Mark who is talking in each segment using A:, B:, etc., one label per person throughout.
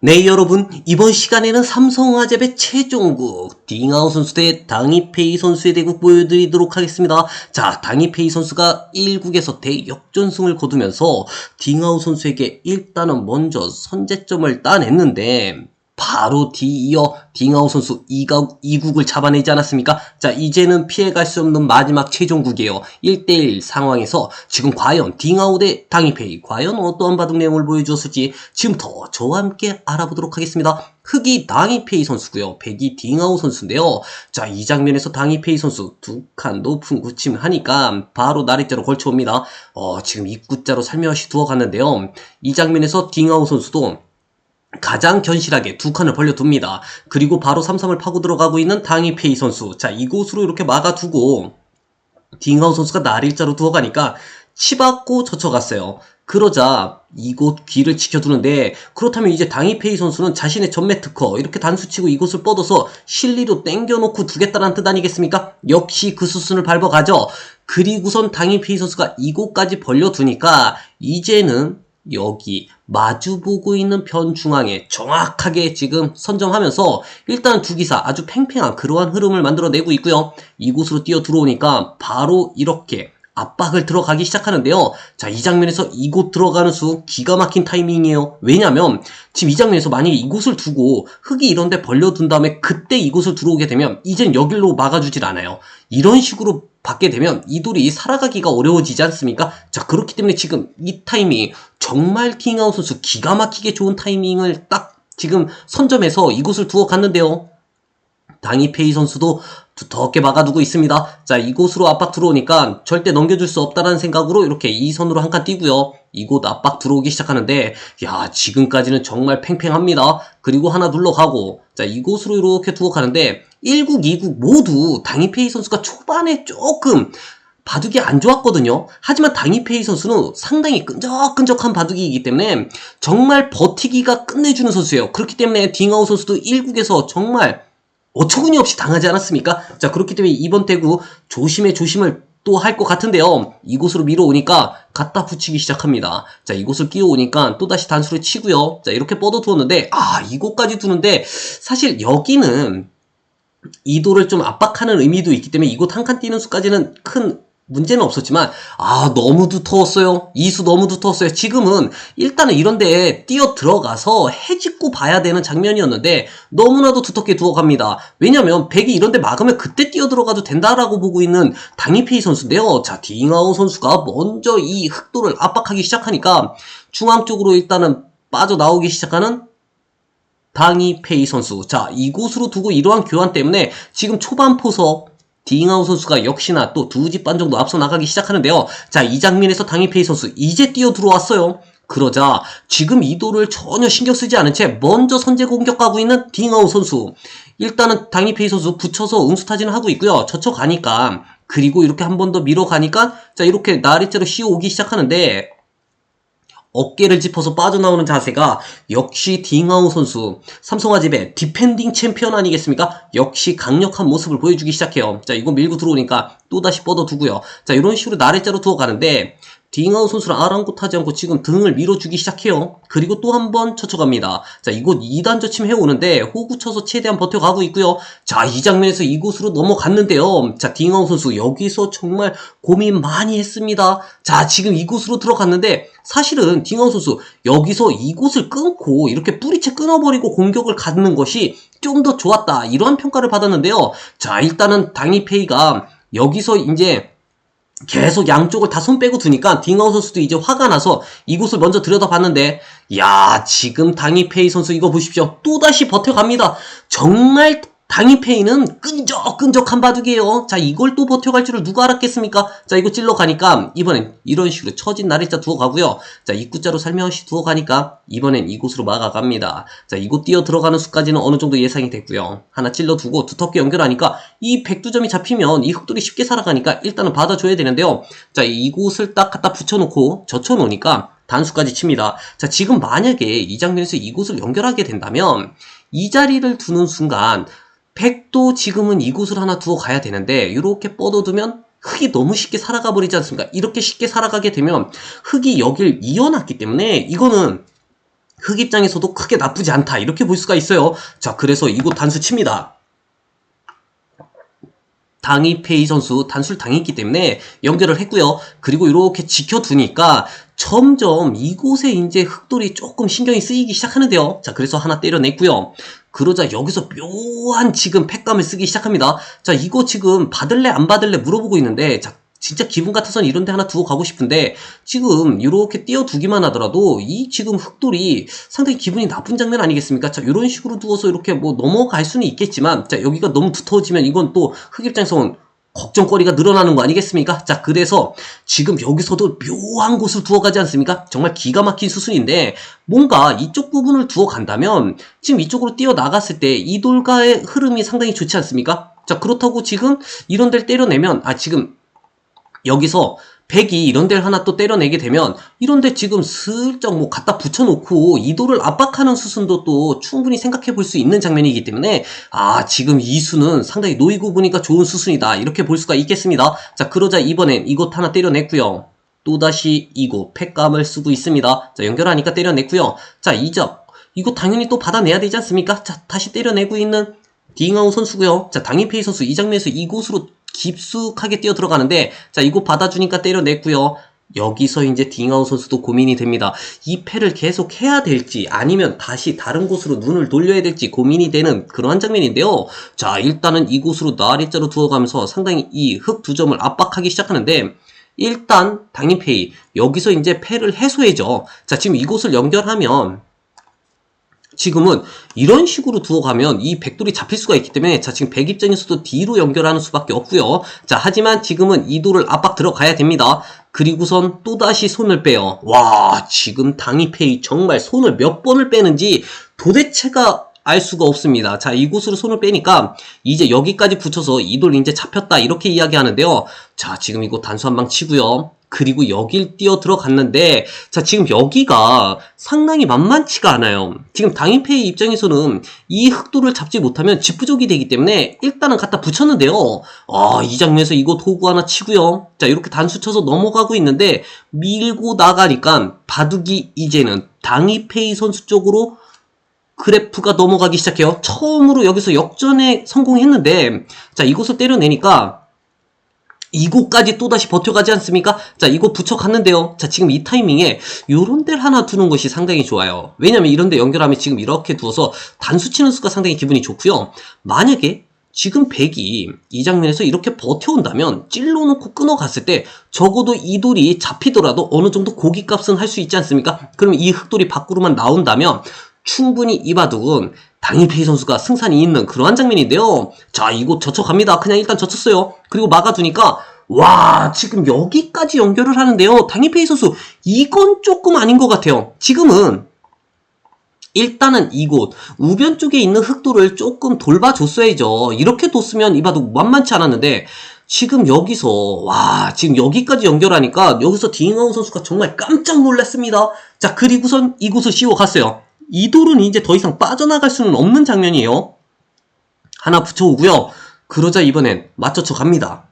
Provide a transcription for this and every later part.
A: 네 여러분 이번 시간에는 삼성화재배 최종국 딩아우 선수 대 당이페이 선수의 대국 보여드리도록 하겠습니다. 자 당이페이 선수가 1국에서 대역전승을 거두면서 딩아우 선수에게 일단은 먼저 선제점을 따냈는데 바로 뒤이어 딩아우 선수 2가, 2국을 잡아내지 않았습니까? 자, 이제는 피해갈 수 없는 마지막 최종국이에요. 1대1 상황에서 지금 과연 딩아우 대 당이페이, 과연 어떠한 바둑 내용을 보여주었을지 지금부터 저와 함께 알아보도록 하겠습니다. 흑이 당이페이 선수고요. 백이 딩아우 선수인데요. 자, 이 장면에서 당이페이 선수 두 칸 높은 구침을 하니까 바로 나리자로 걸쳐옵니다. 어, 지금 입구자로 살며시 두어갔는데요. 이 장면에서 딩아우 선수도 가장 견실하게 두 칸을 벌려둡니다. 그리고 바로 삼삼을 파고 들어가고 있는 당이 페이 선수. 자, 이곳으로 이렇게 막아두고 딩하우 선수가 날 일자로 두어가니까 치받고 젖혀갔어요. 그러자 이곳 귀를 지켜두는데 그렇다면 이제 당이페이 선수는 자신의 전매 특허 이렇게 단수치고 이곳을 뻗어서 실리로 땡겨놓고 두겠다는 뜻 아니겠습니까? 역시 그 수순을 밟아가죠. 그리고선 당이페이 선수가 이곳까지 벌려두니까 이제는 여기 마주보고 있는 편 중앙에 정확하게 지금 선점하면서 일단 두 기사 아주 팽팽한 그러한 흐름을 만들어내고 있고요. 이곳으로 뛰어 들어오니까 바로 이렇게 압박을 들어가기 시작하는데요. 자, 이 장면에서 이곳 들어가는 수 기가 막힌 타이밍이에요. 왜냐면 지금 이 장면에서 만약에 이곳을 두고 흙이 이런데 벌려둔 다음에 그때 이곳을 들어오게 되면 이젠 여길로 막아주질 않아요. 이런 식으로 받게 되면 이 돌이 살아가기가 어려워지지 않습니까? 자, 그렇기 때문에 지금 이 타이밍 정말 킹아웃 선수 기가 막히게 좋은 타이밍을 딱 지금 선점해서 이곳을 두어 갔는데요. 당이페이 선수도 두텁게 막아두고 있습니다. 자, 이곳으로 압박 들어오니까 절대 넘겨줄 수 없다라는 생각으로 이렇게 이 선으로 한칸 띄고요. 이곳 압박 들어오기 시작하는데, 야, 지금까지는 정말 팽팽합니다. 그리고 하나 눌러가고, 자, 이곳으로 이렇게 두어 가는데, 1국, 2국 모두 당이페이 선수가 초반에 조금 바둑이 안 좋았거든요. 하지만 당이페이 선수는 상당히 끈적끈적한 바둑이기 때문에 정말 버티기가 끝내주는 선수예요. 그렇기 때문에 딩아우 선수도 1국에서 정말 어처구니 없이 당하지 않았습니까? 자, 그렇기 때문에 이번 대구 조심해 조심을 또 할 것 같은데요. 이곳으로 밀어오니까 갖다 붙이기 시작합니다. 자, 이곳을 끼워오니까 또다시 단수를 치고요. 자, 이렇게 뻗어 두었는데, 아, 이곳까지 두는데, 사실 여기는 이도를 좀 압박하는 의미도 있기 때문에 이곳 한 칸 뛰는 수까지는 큰 문제는 없었지만 아 너무 두터웠어요. 이수 너무 두터웠어요. 지금은 일단은 이런데 뛰어 들어가서 해집고 봐야 되는 장면이었는데 너무나도 두텁게 두어갑니다. 왜냐면 백이 이런데 막으면 그때 뛰어 들어가도 된다라고 보고 있는 당이페이 선수인데요. 자 딩아오 선수가 먼저 이 흑도를 압박하기 시작하니까 중앙 쪽으로 일단은 빠져나오기 시작하는 당이페이 선수. 자, 이곳으로 두고 이러한 교환 때문에 지금 초반 포석 딩아우 선수가 역시나 또 두 집 반 정도 앞서 나가기 시작하는데요. 자, 이 장면에서 당이페이 선수 이제 뛰어 들어왔어요. 그러자 지금 이도를 전혀 신경 쓰지 않은 채 먼저 선제 공격하고 있는 딩아우 선수. 일단은 당이페이 선수 붙여서 응수타진을 하고 있고요. 젖혀가니까 그리고 이렇게 한 번 더 밀어가니까 자 이렇게 나리째로 씌워오기 시작하는데 어깨를 짚어서 빠져나오는 자세가 역시 딩아우 선수 삼성화재배 디펜딩 챔피언 아니겠습니까? 역시 강력한 모습을 보여주기 시작해요. 자 이거 밀고 들어오니까 또다시 뻗어두고요. 자 이런 식으로 나래자로 두어가는데 딩아우 선수는 아랑곳하지 않고 지금 등을 밀어주기 시작해요. 그리고 또 한 번 쳐쳐갑니다. 자, 이곳 2단 저침 해오는데 호구 쳐서 최대한 버텨가고 있고요. 자, 이 장면에서 이곳으로 넘어갔는데요. 자, 딩아우 선수 여기서 정말 고민 많이 했습니다. 자, 지금 이곳으로 들어갔는데 사실은 딩아우 선수 여기서 이곳을 끊고 이렇게 뿌리채 끊어버리고 공격을 갖는 것이 좀 더 좋았다. 이러한 평가를 받았는데요. 자, 일단은 당이페이가 여기서 이제 계속 양쪽을 다 손 빼고 두니까 딩아우 선수도 이제 화가 나서 이곳을 먼저 들여다봤는데 야 지금 당이페이 선수 이거 보십시오. 또다시 버텨갑니다. 정말 당이페이는 끈적끈적한 바둑이에요. 자 이걸 또 버텨갈 줄을 누가 알았겠습니까? 자 이거 찔러 가니까 이번엔 이런 식으로 처진 나래자 두어 가고요. 자 입구자로 살며시 두어 가니까 이번엔 이곳으로 막아갑니다. 자 이곳 뛰어 들어가는 수까지는 어느 정도 예상이 됐고요. 하나 찔러 두고 두텁게 연결하니까 이 백두점이 잡히면 이 흑돌이 쉽게 살아가니까 일단은 받아줘야 되는데요. 자 이곳을 딱 갖다 붙여놓고 젖혀놓으니까 단수까지 칩니다. 자, 지금 만약에 이 장면에서 이곳을 연결하게 된다면 이 자리를 두는 순간 백도 지금은 이곳을 하나 두어 가야 되는데 이렇게 뻗어두면 흙이 너무 쉽게 살아가 버리지 않습니까? 이렇게 쉽게 살아가게 되면 흙이 여길 이어놨기 때문에 이거는 흑 입장에서도 크게 나쁘지 않다 이렇게 볼 수가 있어요. 자 그래서 이곳 단수 칩니다. 당이 페이 선수 단수를 당했기 때문에 연결을 했고요. 그리고 이렇게 지켜두니까 점점 이곳에 이제 흑돌이 조금 신경이 쓰이기 시작하는데요. 자, 그래서 하나 때려냈고요. 그러자 여기서 묘한 지금 팩감을 쓰기 시작합니다. 자, 이거 지금 받을래 안 받을래 물어보고 있는데 자, 진짜 기분 같아선 이런 데 하나 두고 가고 싶은데 지금 이렇게 띄워두기만 하더라도 이 지금 흑돌이 상당히 기분이 나쁜 장면 아니겠습니까? 자 이런 식으로 두어서 이렇게 뭐 넘어갈 수는 있겠지만 자 여기가 너무 붙어지면 이건 또 흑 입장에서는 걱정거리가 늘어나는 거 아니겠습니까? 자, 그래서 지금 여기서도 묘한 곳을 두어가지 않습니까? 정말 기가 막힌 수순인데, 뭔가 이쪽 부분을 두어간다면, 지금 이쪽으로 뛰어나갔을 때 이 돌가의 흐름이 상당히 좋지 않습니까? 자, 그렇다고 지금 이런 데를 때려내면, 아, 지금 여기서 100이 이런 데를 하나 또 때려내게 되면 이런 데 지금 슬쩍 뭐 갖다 붙여놓고 이도를 압박하는 수순도 또 충분히 생각해 볼 수 있는 장면이기 때문에 아 지금 이 수는 상당히 놓이고 보니까 좋은 수순이다. 이렇게 볼 수가 있겠습니다. 자 그러자 이번엔 이곳 하나 때려냈고요. 또다시 이곳 팩감을 쓰고 있습니다. 자 연결하니까 때려냈고요. 자 이적 이거 당연히 또 받아내야 되지 않습니까? 자 다시 때려내고 있는 딩아우 선수고요. 자 당일페이 선수 이 장면에서 이곳으로 깊숙하게 뛰어 들어가는데 자 이거 받아주니까 때려냈고요. 여기서 이제 딩아우 선수도 고민이 됩니다. 이 패를 계속 해야 될지 아니면 다시 다른 곳으로 눈을 돌려야 될지 고민이 되는 그러한 장면인데요. 자 일단은 이곳으로 나리자로 두어가면서 상당히 이흑두 점을 압박하기 시작하는데 일단 당인페이 여기서 이제 패를 해소해줘. 자 지금 이곳을 연결하면 지금은 이런 식으로 두어가면 이 백돌이 잡힐 수가 있기 때문에 자 지금 백 입장에서도 D로 연결하는 수밖에 없고요. 자 하지만 지금은 이 돌을 압박 들어가야 됩니다. 그리고선 또다시 손을 빼요. 와 지금 당이페이 정말 손을 몇 번을 빼는지 도대체가 알 수가 없습니다. 자, 이곳으로 손을 빼니까 이제 여기까지 붙여서 이 돌 이제 잡혔다 이렇게 이야기하는데요. 자, 지금 이거 단수 한 방 치고요. 그리고 여길 뛰어 들어갔는데 자 지금 여기가 상당히 만만치가 않아요. 지금 당인페이 입장에서는 이 흑도를 잡지 못하면 집부족이 되기 때문에 일단은 갖다 붙였는데요. 아이 장면에서 이거 도구 하나 치고요. 자 이렇게 단수 쳐서 넘어가고 있는데 밀고 나가니까 바둑이 이제는 당이페이 선수 쪽으로 그래프가 넘어가기 시작해요. 처음으로 여기서 역전에 성공했는데 자 이곳을 때려내니까 이곳까지 또다시 버텨가지 않습니까? 자, 이곳 붙여갔는데요. 자, 지금 이 타이밍에 요런 데를 하나 두는 것이 상당히 좋아요. 왜냐면 이런 데 연결하면 지금 이렇게 두어서 단수 치는 수가 상당히 기분이 좋고요. 만약에 지금 백이 이 장면에서 이렇게 버텨온다면 찔러놓고 끊어갔을 때 적어도 이 돌이 잡히더라도 어느 정도 고기값은 할 수 있지 않습니까? 그러면 이 흑돌이 밖으로만 나온다면 충분히 이 바둑은 당일페이 선수가 승산이 있는 그러한 장면인데요. 자, 이곳 젖혀갑니다. 그냥 일단 젖혔어요. 그리고 막아두니까 와, 지금 여기까지 연결을 하는데요. 당일페이 선수, 이건 조금 아닌 것 같아요. 지금은 일단은 이곳 우변 쪽에 있는 흑도를 조금 돌봐줬어야죠. 이렇게 뒀으면 이 바둑 만만치 않았는데 지금 여기서 와 지금 여기까지 연결하니까 여기서 딩아운 선수가 정말 깜짝 놀랐습니다. 자 그리고선 이곳을 씌워갔어요. 이 돌은 이제 더 이상 빠져나갈 수는 없는 장면이에요. 하나 붙여오고요. 그러자 이번엔 맞춰쳐 갑니다.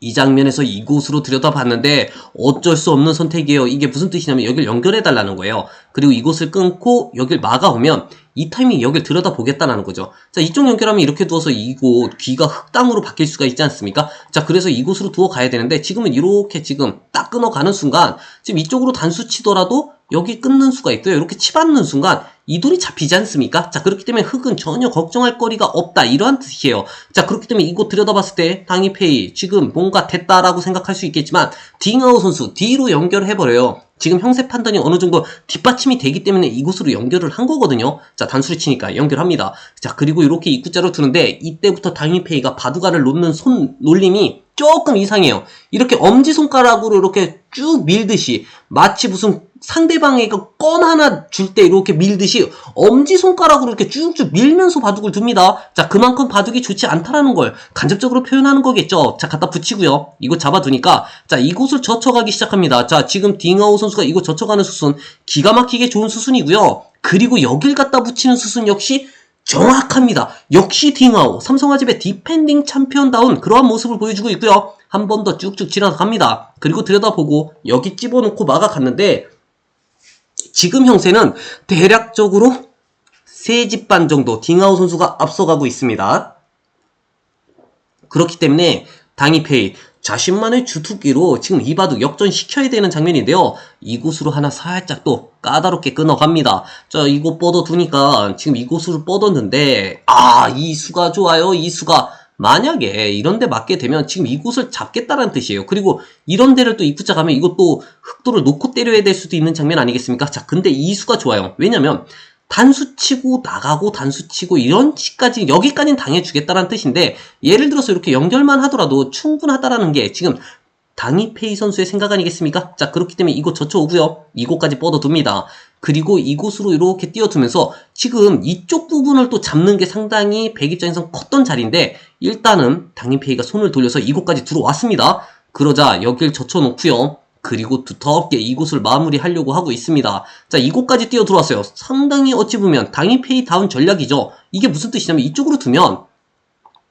A: 이 장면에서 이곳으로 들여다봤는데 어쩔 수 없는 선택이에요. 이게 무슨 뜻이냐면 여길 연결해달라는 거예요. 그리고 이곳을 끊고 여길 막아오면 이 타이밍 여길 들여다보겠다는 거죠. 자 이쪽 연결하면 이렇게 두어서 이곳 귀가 흙땅으로 바뀔 수가 있지 않습니까? 자 그래서 이곳으로 두어 가야 되는데 지금은 이렇게 지금 딱 끊어가는 순간 지금 이쪽으로 단수 치더라도 여기 끊는 수가 있고요. 이렇게 치받는 순간 이 돌이 잡히지 않습니까? 자 그렇기 때문에 흙은 전혀 걱정할 거리가 없다 이러한 뜻이에요. 자 그렇기 때문에 이곳 들여다봤을 때 당이페이 지금 뭔가 됐다라고 생각할 수 있겠지만 딩아우 선수 D로 연결을 해버려요. 지금 형세 판단이 어느 정도 뒷받침이 되기 때문에 이곳으로 연결을 한 거거든요. 자, 단수를 치니까 연결합니다. 자, 그리고 이렇게 입구자로 두는데 이때부터 당일페이가 바둑알을 놓는 손 놀림이 조금 이상해요. 이렇게 엄지손가락으로 이렇게 쭉 밀듯이 마치 무슨 상대방에게 건 하나 줄 때 이렇게 밀듯이 엄지손가락으로 이렇게 쭉쭉 밀면서 바둑을 둡니다. 자, 그만큼 바둑이 좋지 않다라는 걸 간접적으로 표현하는 거겠죠. 자, 갖다 붙이고요. 이거 잡아두니까 자, 이곳을 젖혀가기 시작합니다. 자, 지금 딩아오 선수가 이거 젖혀가는 수순 기가 막히게 좋은 수순이고요. 그리고 여길 갖다 붙이는 수순 역시 정확합니다. 역시 딩아오 삼성화재의 디펜딩 챔피언다운 그러한 모습을 보여주고 있고요. 한 번 더 쭉쭉 지나갑니다. 그리고 들여다보고 여기 집어넣고 막아갔는데 지금 형세는 대략적으로 세 집반 정도 딩하우 선수가 앞서가고 있습니다. 그렇기 때문에 당이 페이 자신만의 주특기로 지금 이 바둑 역전시켜야 되는 장면인데요. 이곳으로 하나 살짝 또 까다롭게 끊어갑니다. 자, 이곳 뻗어두니까 지금 이곳으로 뻗었는데 아, 이 수가 좋아요. 이 수가 만약에 이런 데 맞게 되면 지금 이곳을 잡겠다는 뜻이에요. 그리고 이런 데를 또 입구자 가면 이것도 흑도를 놓고 때려야 될 수도 있는 장면 아니겠습니까? 자, 근데 이 수가 좋아요. 왜냐면 단수 치고 나가고 단수 치고 이런 식까지 여기까지는 당해주겠다는 뜻인데 예를 들어서 이렇게 연결만 하더라도 충분하다라는 게 지금 당이페이 선수의 생각 아니겠습니까? 자 그렇기 때문에 이곳 젖혀오고요. 이곳까지 뻗어둡니다. 그리고 이곳으로 이렇게 띄워두면서 지금 이쪽 부분을 또 잡는 게 상당히 백 입장에선 컸던 자리인데 일단은 당인페이가 손을 돌려서 이곳까지 들어왔습니다. 그러자 여길 젖혀놓고요. 그리고 두텁게 이곳을 마무리하려고 하고 있습니다. 자, 이곳까지 뛰어 들어왔어요. 상당히 어찌 보면 당인페이 다운 전략이죠. 이게 무슨 뜻이냐면 이쪽으로 두면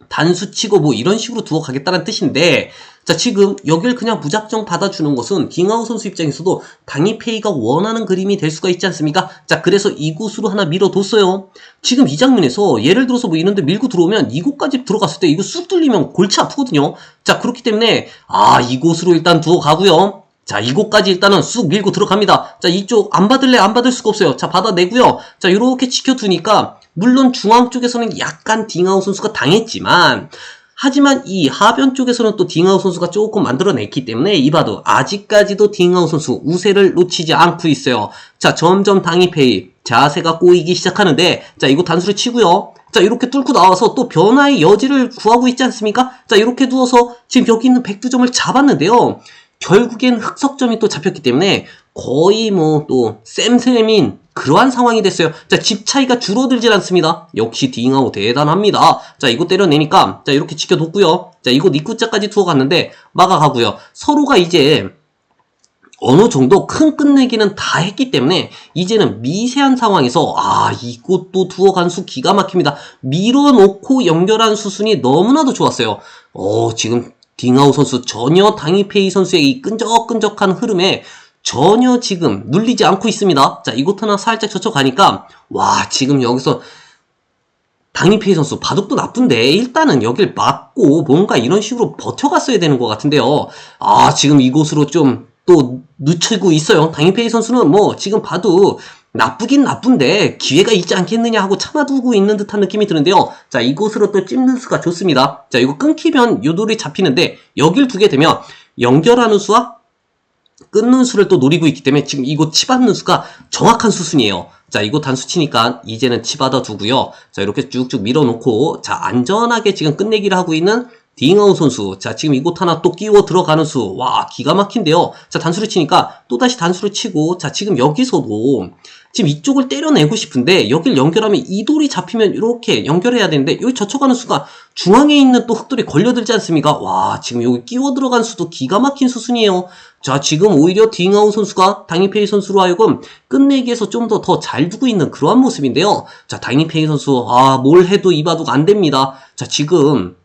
A: 단수 치고 뭐 이런 식으로 두어 가겠다는 뜻인데 자 지금 여길 그냥 무작정 받아주는 것은 딩하우 선수 입장에서도 당이 페이가 원하는 그림이 될 수가 있지 않습니까? 자 그래서 이곳으로 하나 밀어뒀어요. 지금 이 장면에서 예를 들어서 뭐 이런데 밀고 들어오면 이곳까지 들어갔을 때 이거 쑥 뚫리면 골치 아프거든요. 자 그렇기 때문에 아 이곳으로 일단 두어 가고요. 자, 이곳까지 일단은 쑥 밀고 들어갑니다. 자, 이쪽 안 받을래? 안 받을 수가 없어요. 자, 받아내고요. 자, 이렇게 지켜두니까 물론 중앙 쪽에서는 약간 딩아우 선수가 당했지만 하지만 이 하변 쪽에서는 또 딩아우 선수가 조금 만들어냈기 때문에 이봐도 아직까지도 딩아우 선수 우세를 놓치지 않고 있어요. 자, 점점 당이페이 자세가 꼬이기 시작하는데 자, 이거 단수를 치고요. 자, 이렇게 뚫고 나와서 또 변화의 여지를 구하고 있지 않습니까? 자, 이렇게 두어서 지금 여기 있는 백두점을 잡았는데요. 결국엔 흑석점이 또 잡혔기 때문에 거의 뭐 또 쌤쌤인 그러한 상황이 됐어요. 자, 집 차이가 줄어들질 않습니다. 역시 딩하우 대단합니다. 자, 이거 때려내니까 자, 이렇게 지켜뒀고요. 자, 이거 입구자까지 두어갔는데 막아가고요. 서로가 이제 어느 정도 큰 끝내기는 다 했기 때문에 이제는 미세한 상황에서 아 이것도 두어 간 수 기가 막힙니다. 밀어놓고 연결한 수순이 너무나도 좋았어요. 어 지금 딩아우 선수 전혀 당이페이 선수의 이 끈적끈적한 흐름에 전혀 지금 눌리지 않고 있습니다. 자, 이곳 하나 살짝 젖혀가니까 와 지금 여기서 당이페이 선수 바둑도 나쁜데 일단은 여길 막고 뭔가 이런 식으로 버텨갔어야 되는 것 같은데요. 아 지금 이곳으로 좀 또 늦추고 있어요. 당이페이 선수는 뭐 지금 봐도 나쁘긴 나쁜데 기회가 있지 않겠느냐 하고 참아두고 있는 듯한 느낌이 드는데요. 자, 이곳으로 또 찝는 수가 좋습니다. 자, 이거 끊기면 요돌이 잡히는데 여길 두게 되면 연결하는 수와 끊는 수를 또 노리고 있기 때문에 지금 이곳 치받는 수가 정확한 수순이에요. 자, 이거 단수 치니까 이제는 치받아 두고요. 자, 이렇게 쭉쭉 밀어놓고 자, 안전하게 지금 끝내기를 하고 있는 딩아우 선수. 자, 지금 이곳 하나 또 끼워 들어가는 수. 와, 기가 막힌데요. 자, 단수를 치니까 또다시 단수를 치고, 자, 지금 여기서도 지금 이쪽을 때려내고 싶은데, 여길 연결하면 이 돌이 잡히면 이렇게 연결해야 되는데, 여기 젖혀가는 수가 중앙에 있는 또 흑돌이 걸려들지 않습니까? 와, 지금 여기 끼워 들어간 수도 기가 막힌 수순이에요. 자, 지금 오히려 딩아우 선수가 당이페이 선수로 하여금 끝내기에서 좀 더 더 잘 두고 있는 그러한 모습인데요. 자, 당이페이 선수, 아, 뭘 해도 이 바둑 안 됩니다. 자, 지금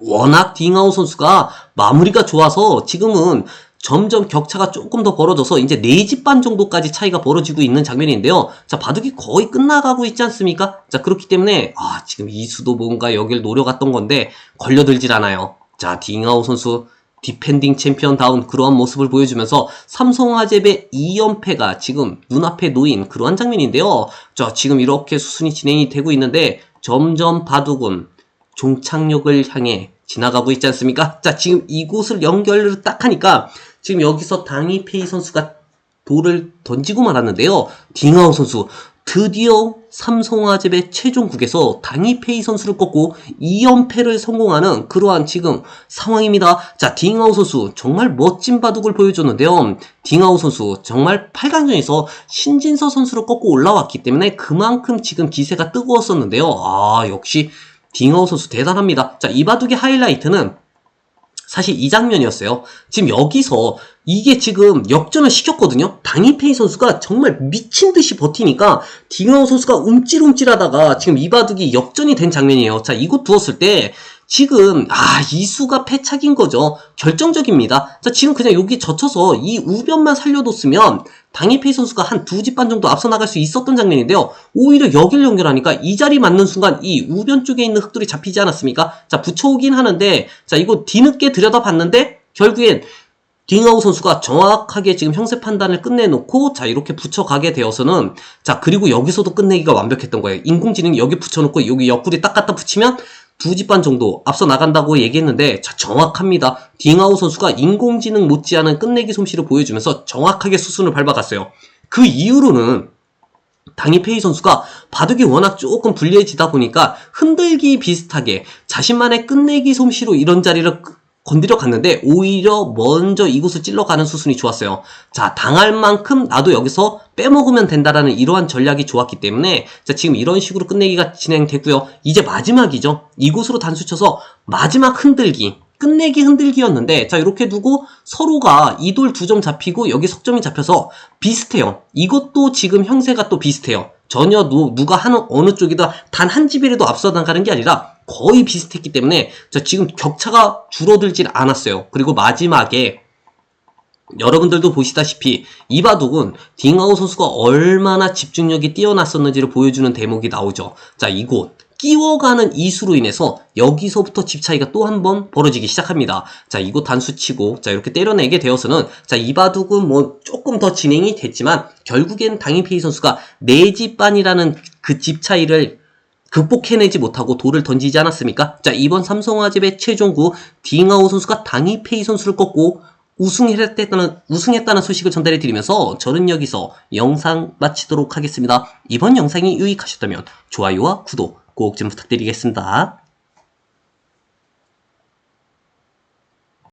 A: 워낙 딩아우 선수가 마무리가 좋아서 지금은 점점 격차가 조금 더 벌어져서 이제 4집 반 정도까지 차이가 벌어지고 있는 장면인데요. 자, 바둑이 거의 끝나가고 있지 않습니까? 자, 그렇기 때문에 아, 지금 이수도 뭔가 여길 노려갔던 건데 걸려들질 않아요. 자, 딩아우 선수 디펜딩 챔피언다운 그러한 모습을 보여주면서 삼성화재의 2연패가 지금 눈앞에 놓인 그러한 장면인데요. 자, 지금 이렇게 수순이 진행이 되고 있는데 점점 바둑은 종착역을 향해 지나가고 있지 않습니까? 자, 지금 이곳을 연결을 딱 하니까 지금 여기서 당이페이 선수가 돌을 던지고 말았는데요. 딩아우 선수 드디어 삼성화재의 최종국에서 당이페이 선수를 꺾고 2연패를 성공하는 그러한 지금 상황입니다. 자, 딩아우 선수 정말 멋진 바둑을 보여줬는데요. 딩아우 선수 정말 8강전에서 신진서 선수를 꺾고 올라왔기 때문에 그만큼 지금 기세가 뜨거웠었는데요. 아, 역시 딩아우 선수 대단합니다. 자, 이 바둑의 하이라이트는 사실 이 장면이었어요. 지금 여기서 이게 지금 역전을 시켰거든요. 당이페이 선수가 정말 미친 듯이 버티니까 딩아우 선수가 움찔움찔하다가 지금 이 바둑이 역전이 된 장면이에요. 자, 이곳 두었을 때 지금 아 이수가 패착인 거죠. 결정적입니다. 자, 지금 그냥 여기 젖혀서 이 우변만 살려뒀으면 당이페이 선수가 한 두 집 반 정도 앞서 나갈 수 있었던 장면인데요. 오히려 여길 연결하니까 이 자리 맞는 순간 이 우변 쪽에 있는 흙들이 잡히지 않았습니까? 자, 붙여오긴 하는데, 자, 이거 뒤늦게 들여다봤는데, 결국엔 딩아우 선수가 정확하게 지금 형세 판단을 끝내놓고 자 이렇게 붙여가게 되어서는 자 그리고 여기서도 끝내기가 완벽했던 거예요 인공지능 여기 붙여놓고 여기 옆구리 딱 갖다 붙이면 두 집반 정도 앞서 나간다고 얘기했는데 자 정확합니다. 딩아우 선수가 인공지능 못지않은 끝내기 솜씨를 보여주면서 정확하게 수순을 밟아갔어요. 그 이후로는 당이페이 선수가 바둑이 워낙 조금 불리해지다 보니까 흔들기 비슷하게 자신만의 끝내기 솜씨로 이런 자리를 건드려 갔는데 오히려 먼저 이곳을 찔러 가는 수순이 좋았어요. 자, 당할 만큼 나도 여기서 빼먹으면 된다라는 이러한 전략이 좋았기 때문에 자, 지금 이런 식으로 끝내기가 진행됐고요. 이제 마지막이죠. 이곳으로 단수 쳐서 마지막 흔들기. 끝내기 흔들기였는데 자 이렇게 두고 서로가 이 돌 두 점 잡히고 여기 석점이 잡혀서 비슷해요. 이것도 지금 형세가 또 비슷해요. 전혀 누, 누가 하는 어느 쪽이다 단 한 집이라도 앞서 나가는 게 아니라 거의 비슷했기 때문에 자 지금 격차가 줄어들질 않았어요. 그리고 마지막에 여러분들도 보시다시피 이 바둑은 딩아우 선수가 얼마나 집중력이 뛰어났었는지를 보여주는 대목이 나오죠. 자 이곳 끼워가는 이수로 인해서 여기서부터 집 차이가 또 한 번 벌어지기 시작합니다. 자, 이곳 단수 치고, 자, 이렇게 때려내게 되어서는, 자, 이 바둑은 뭐 조금 더 진행이 됐지만, 결국엔 당인페이 선수가 네집반이라는 그 집 차이를 극복해내지 못하고 돌을 던지지 않았습니까? 자, 이번 삼성화재의 최종구 딩아오 선수가 당이 페이 선수를 꺾고 우승했다는, 우승했다는 소식을 전달해 드리면서 저는 여기서 영상 마치도록 하겠습니다. 이번 영상이 유익하셨다면 좋아요와 구독 꼭 좀 부탁드리겠습니다.